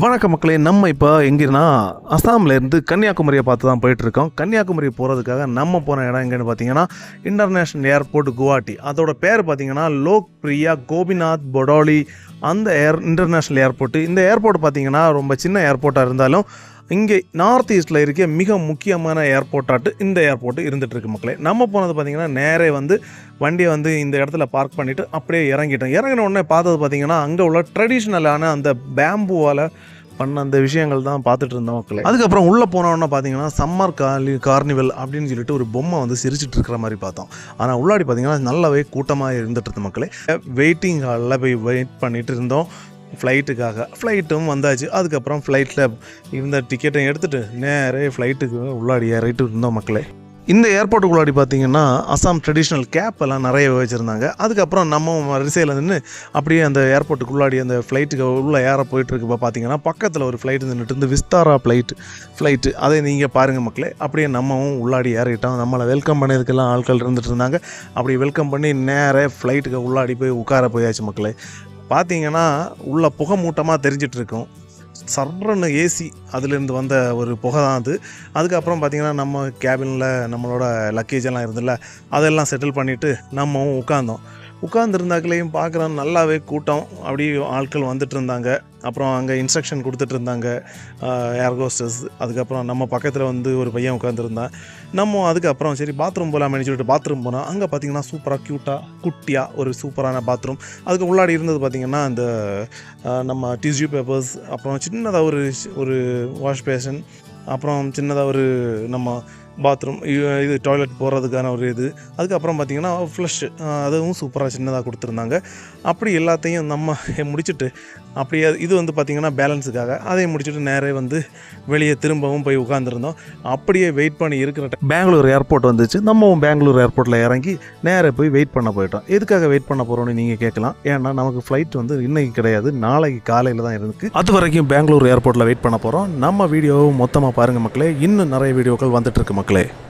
வணக்க மக்களே நம்ம இப்போ எங்கன்னா அஸ்ஸாம்லேருந்து கன்னியாகுமரியை பார்த்து தான் போயிட்டுருக்கோம். கன்னியாகுமரி போகிறதுக்காக நம்ம போன இடம் எங்கேன்னு பார்த்தீங்கன்னா இன்டர்நேஷ்னல் ஏர்போர்ட் குவாஹாட்டி. அதோட பேர் பார்த்தீங்கன்னா லோக் பிரியா கோபிநாத் பொடோலி. அந்த ஏர் இன்டர்நேஷ்னல் ஏர்போர்ட்டு இந்த ஏர்போர்ட் பார்த்தீங்கன்னா ரொம்ப சின்ன ஏர்போர்ட்டாக இருந்தாலும் இங்கே நார்த் ஈஸ்ட்டில் இருக்க மிக முக்கியமான ஏர்போர்ட்டாட்டு இந்த ஏர்போர்ட்டு இருந்துகிட்ருக்கு மக்களே. நம்ம போனது பார்த்தீங்கன்னா நேரே வந்து வண்டியை வந்து இந்த இடத்துல பார்க் பண்ணிவிட்டு அப்படியே இறங்கிட்டோம். இறங்கின உடனே பார்த்தது பார்த்திங்கன்னா அங்கே உள்ள ட்ரெடிஷ்னலான அந்த பேம்புவால் பண்ண அந்த விஷயங்கள் தான் பார்த்துட்டு இருந்தோம் மக்களே. அதுக்கப்புறம் உள்ளே போனோன்னா பார்த்தீங்கன்னா சம்மர் கார்லி கார்னிவல் அப்படின்னு சொல்லிட்டு ஒரு பொம்மை வந்து சிரிச்சிட்டு இருக்கிற மாதிரி பார்த்தோம். ஆனால் உள்ளாடி பார்த்தீங்கன்னா நல்லாவே கூட்டமாக இருந்துட்டு இருந்த மக்களே. வெயிட்டிங் ஹாலில் போய் வெயிட் பண்ணிட்டு இருந்தோம். ஃப்ளைட்டுக்காக ஃப்ளைட்டும் வந்தாச்சு. அதுக்கப்புறம் ஃப்ளைட்டில் இருந்த டிக்கெட்டை எடுத்துகிட்டு நேரே ஃப்ளைட்டுக்கு உள்ளாடி ஏறிட்டு இருந்தோம் மக்களே. இந்த ஏர்போர்ட்டுக்குள்ளாடி பார்த்தீங்கன்னா அசாம் ட்ரெடிஷ்னல் கேப் எல்லாம் நிறைய வச்சுருந்தாங்க. அதுக்கப்புறம் நம்ம வரிசையில் நின்று அப்படியே அந்த ஏர்போர்ட்டுக்குள்ளாடி அந்த ஃப்ளைட்டுக்கு உள்ளே ஏற போயிட்டுருக்குப்போ பார்த்தீங்கன்னா பக்கத்தில் ஒரு ஃப்ளைட் நின்றுட்டு இருந்து விஸ்தாரா ஃப்ளைட் ஃப்ளைட்டு அதை நீங்கள் பாருங்கள் மக்களே. அப்படியே நம்மவும் உள்ளாடி ஏறிட்டோம். நம்மளை வெல்கம் பண்ணதுக்கெல்லாம் ஆட்கள் இருந்துட்டு இருந்தாங்க. அப்படி வெல்கம் பண்ணி நேரே ஃப்ளைட்டுக்கு உள்ளாடி போய் உட்கார போயாச்சு மக்களே. பார்த்தீங்கன்னா உள்ள புகை மூட்டமாக தெரிஞ்சிட்டு இருக்கும் சர்றன்னு ஏசி அதுலேருந்து வந்த ஒரு புகை தான் அது. அதுக்கப்புறம் பார்த்திங்கன்னா நம்ம கேபினில் நம்மளோட லக்கேஜ் எல்லாம் இருந்ததில்ல அதெல்லாம் செட்டில் பண்ணிவிட்டு நம்மவும் உட்காந்தோம் உட்காந்துருந்தாக்களையும் பார்க்குறான். நல்லாவே கூட்டம். அப்படியே ஆட்கள் வந்துட்டு இருந்தாங்க அப்புறம் அங்கே இன்ஸ்ட்ரக்ஷன் கொடுத்துட்டு இருந்தாங்க ஏர்கோஸ்டர்ஸ் அதுக்கப்புறம் நம்ம பக்கத்தில் வந்து ஒரு பையன் உட்காந்துருந்தான் நம்ம அதுக்கப்புறம் சரி பாத்ரூம் போகலாம்னு சொல்லிட்டு பாத்ரூம் போனால் அங்கே பார்த்தீங்கன்னா சூப்பராக க்யூட்டாக குட்டியாக ஒரு சூப்பரான பாத்ரூம் அதுக்கு உள்ளாடி இருந்தது பார்த்திங்கன்னா இந்த நம்ம டிஷ்யூ பேப்பர்ஸ் அப்புறம் சின்னதாக ஒரு ஒரு வாஷ் பேஷன் அப்புறம் சின்னதாக ஒரு நம்ம பாத்ரூம் இது டாய்லெட் போகிறதுக்கான ஒரு இது. அதுக்கப்புறம் பார்த்திங்கன்னா ஃப்ளஷ் அதுவும் சூப்பராக சின்னதாக கொடுத்துருந்தாங்க. அப்படி எல்லாத்தையும் நம்ம முடிச்சுட்டு அப்படியே இது வந்து பார்த்திங்கன்னா பேலன்ஸுக்காக அதையும் முடிச்சுட்டு நேரே வந்து வெளியே திரும்பவும் போய் உட்காந்துருந்தோம் அப்படியே வெயிட் பண்ணி இருக்கிற பெங்களூர் ஏர்போர்ட் வந்துச்சு. நம்மவும் பெங்களூர் ஏர்போர்ட்டில் இறங்கி நேரே போய் வெயிட் பண்ண போயிட்டோம். எதுக்காக வெயிட் பண்ண போகிறோம்னு நீங்கள் கேட்கலாம். ஏன்னா நமக்கு ஃப்ளைட் வந்து இன்றைக்கி கிடையாது. நாளைக்கு காலையில் தான் இருக்குது அது வரைக்கும் பெங்களூர் ஏர்போர்ட்டில் வெயிட் பண்ண போகிறோம் நம்ம வீடியோவும் மொத்தமாக பாருங்கள் மக்களே. இன்னும் நிறைய வீடியோக்கள் வந்துட்டு இருக்கு chocolate.